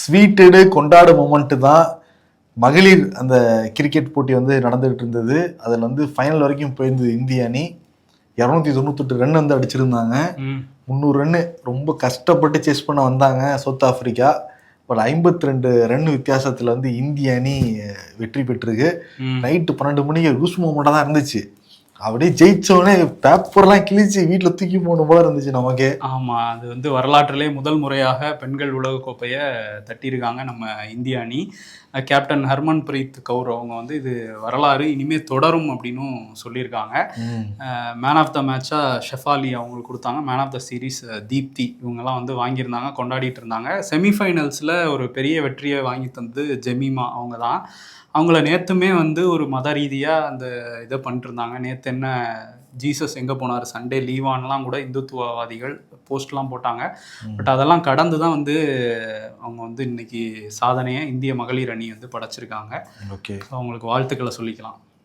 ஸ்வீட்டடு கொண்டாடு மூமெண்ட்டு தான் மகளிர் அந்த கிரிக்கெட் போட்டி வந்து நடந்துகிட்டு இருந்தது. அதில் வந்து ஃபைனல் வரைக்கும் போயிருந்தது இந்திய அணி. இரநூத்தி தொண்ணூத்தெட்டு ரன் வந்து அடிச்சிருந்தாங்க. முந்நூறு ரன்னு ரொம்ப கஷ்டப்பட்டு சேஸ் பண்ண வந்தாங்க சவுத் ஆப்பிரிக்கா பட் ஐம்பத்தி ரெண்டு ரன் வித்தியாசத்தில் வந்து இந்திய அணி வெற்றி பெற்றிருக்கு. நைட்டு பன்னெண்டு மணிக்கு ரூஸ் மூமெண்ட்டாக தான் இருந்துச்சு. அப்படியே ஜெயிச்சோடனே பேப்பர்லாம் கிழிச்சு வீட்டில் தூக்கி போன போல இருந்துச்சு நமக்கு. ஆமா அது வந்து வரலாற்றிலே முதல் முறையாக பெண்கள் உலகக் கோப்பையை தட்டியிருக்காங்க நம்ம இந்திய அணி. கேப்டன் ஹர்மன் பிரீத் கவுர் அவங்க வந்து இது வரலாறு இனிமே தொடரும் அப்படின்னும் சொல்லியிருக்காங்க. மேன் ஆஃப் த மேட்சாக ஷெஃபாலி அவங்களுக்கு கொடுத்தாங்க. Man of the series Deepti இவங்கெல்லாம் வந்து வாங்கியிருந்தாங்க கொண்டாடிட்டு இருந்தாங்க. செமிஃபைனல்ஸில் ஒரு பெரிய வெற்றியை வாங்கி தந்து ஜெமிமா அவங்க தான் அவங்கள நேற்றுமே வந்து ஒரு மத ரீதியாக அந்த இதை பண்ணிட்டு இருந்தாங்க. நேற்று என்ன ஜீசஸ் எங்கே போனார்? சண்டே லீவான்லாம் கூட இந்துத்துவவாதிகள் போஸ்ட்லாம் போட்டாங்க. பட் அதெல்லாம் கடந்து தான் வந்து அவங்க வந்து இன்னைக்கு சாதனையை இந்திய மகளிர் அணி வந்து படைச்சிருக்காங்க. ஓகே. அவங்களுக்கு வாழ்த்துக்களை சொல்லிக்கலாம்.